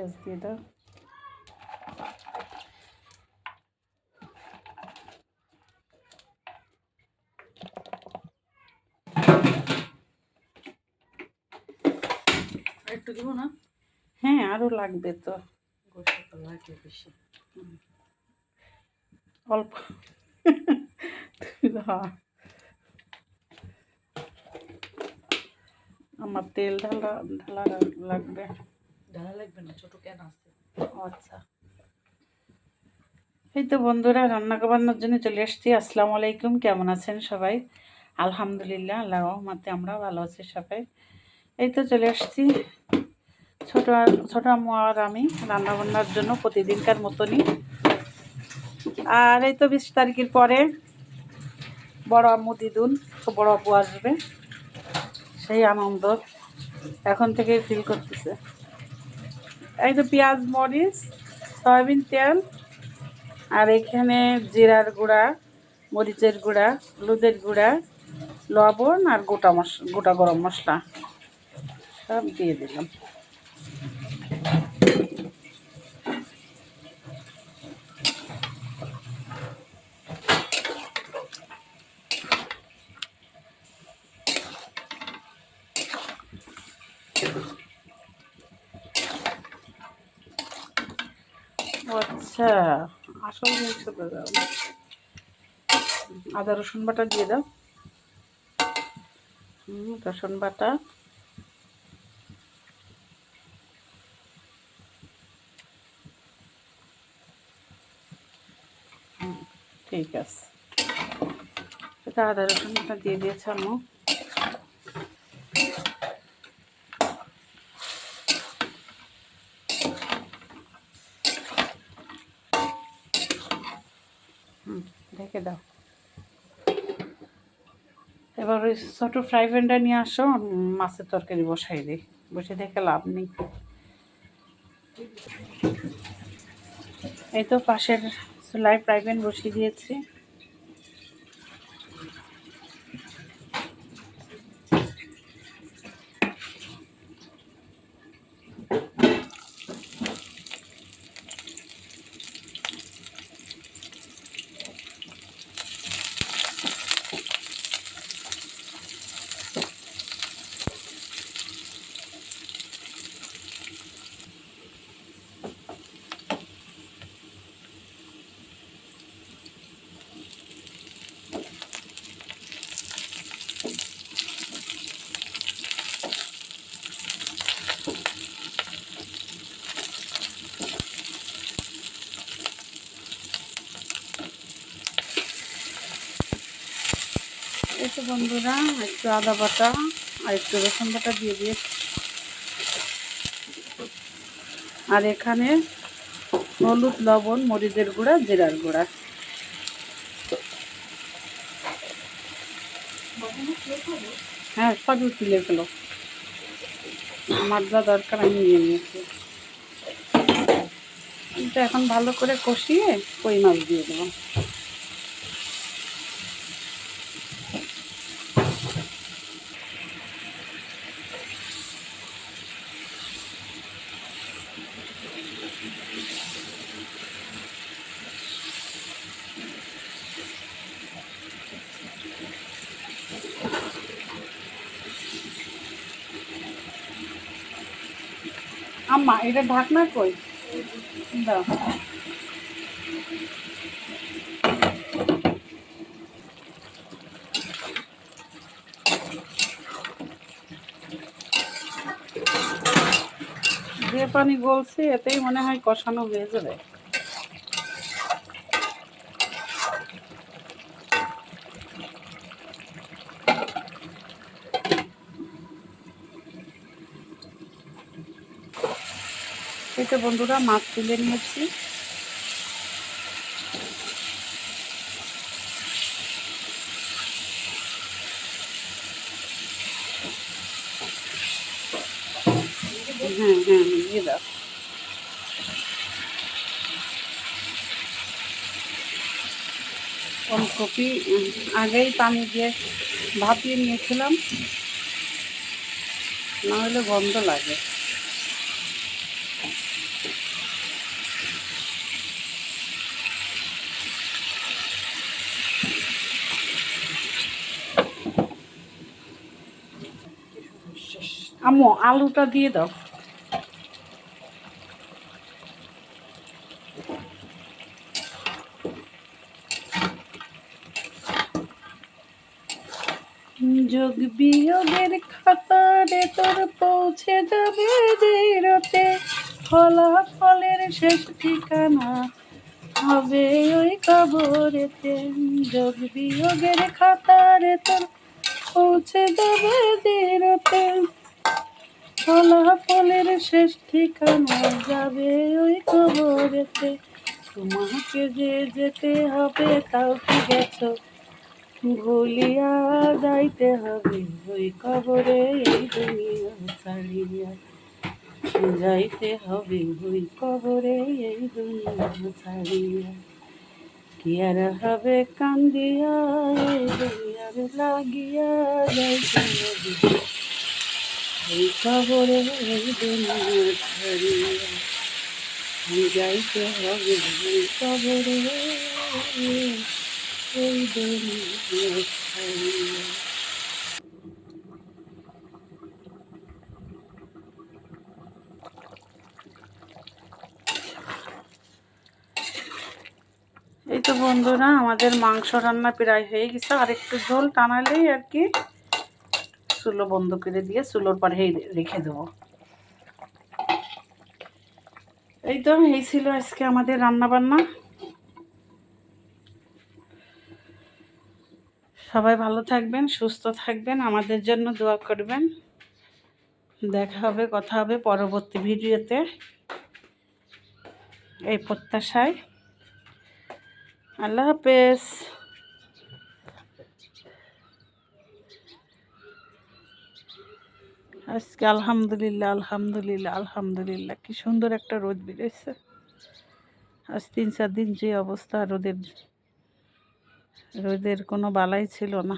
পেঁয়াজ দিয়ে দাও একটু দিব না? হ্যাঁ আরও লাগবে তো। লাগে বেশি। অল্প। আমার তেল ঢালা ঢালা লাগবে। ঢালা লাগবে না, ছোট কেন আছে। আচ্ছা। এই তো বন্ধুরা রান্না বান্নার জন্য চলে এসেছি আসসালামু আলাইকুম, কেমন আছেন সবাই? আলহামদুলিল্লাহ আল্লাহ রহমতে আমরা ভালো আছি সবাই। এই তো চলে এসেছি ছোট ছোট আম্মু আর আমি রান্না বান্নার জন্য প্রতিদিনকার মতনই। আর এই তো বিশ তারিখের পরে বড় আম্মু দিদুন বড় আপু আসবে। সেই আনন্দ এখন থেকেই ফিল করতেছে। এই তো পেঁয়াজ, মরিচ, সয়াবিন তেল আর এখানে জিরার গুঁড়া, মরিচের গুঁড়া, হলুদের গুঁড়া, লবণ আর গোটা মশ, গোটা গরম মশলা সব দিয়ে দিলাম। ও আচ্ছা। আসল আদা, রসুন বাটা দিয়ে দাও। রসুন বাটা। ঠিক আছে। এটা আদা, রসুন বাটা দিয়ে দিয়েছে আম্মু। ঢেকে দাও। এবার ওই ছোট ফ্রাই প্যানটা নিয়ে আসো মাছের তরকারি বসাই দিই। বসে দেখে লাভ নেই। এই তো পাশের চুলায় ফ্রাই প্যান বসিয়ে দিয়েছি। তো বন্ধুরা, একটু আদা বাটা আর একটু রসুন বাটা দিয়ে দিয়েছি। আর এখানে হলুদ, লবণ, মরিচের গুঁড়া, জিরার গুঁড়া। হ্যাঁ সবই তুলে ফেলো। আমার যা দরকার আমি নিয়ে নিয়েছি। এখন ভালো করে কষিয়ে কই মাছ দিয়ে দেবো। আম্মা এটা ঢাকনা কই? যে পানি গলছে এতেই মনে হয় কষানো হয়ে যাবে। এই তো বন্ধুরা মাছ তুলে নিয়েছি। হ্যাঁ হ্যাঁ দাও। ওলকপি উম, আগেই পানি দিয়ে ভাপিয়ে নিয়েছিলাম না হলে গন্ধ লাগে। আম্মু, আলুটা দিয়ে দাও। যোগ বিয়োগের খাতারে তোর পৌঁছে যাবে জিরোতে ফলাফলের শেষ ঠিকানা হবে ওই কবরেতে যোগ বিয়োগের খাতারে তোর পৌঁছে যাবে জিরোতে ফলাফলের শেষ ঠিকানা যাবে ওই কবরেতে তোমাকে যে যেতে হবে তাও কি গেছো? ভুলিয়া যাইতে হবে ওই কবরে এই দুনিয়া ছাড়িয়া। যাইতে হবে ওই কবরে এই দুনিয়া ছাড়িয়া। কি আর হবে কান্দিয়া, এই দুনিয়ার লাগিয়া যাইতে হবে। এই তো বন্ধুরা, আমাদের মাংস রান্না প্রায় হয়ে গেছে। আর একটু ঝোল টানালেই আর কি চুলো বন্ধ করে দিয়ে চুলোর পাড়েই রেখে দেবো। এই তো, এই ছিল আজকে আমাদের রান্না বান্না সবাই ভালো থাকবেন, সুস্থ থাকবেন, আমাদের জন্য দোয়া করবেন। দেখা হবে, কথা হবে পরবর্তী ভিডিওতে। এই প্রত্যাশায়। আল্লাহ হাফেজ। আজকে আলহামদুলিল্লাহ আলহামদুলিল্লাহ আলহামদুলিল্লাহ। কি সুন্দর একটা রোদ বেরোচ্ছে আজ তিন, চার দিন যে অবস্থা রোদের রোদের কোনো বালাই ছিল না।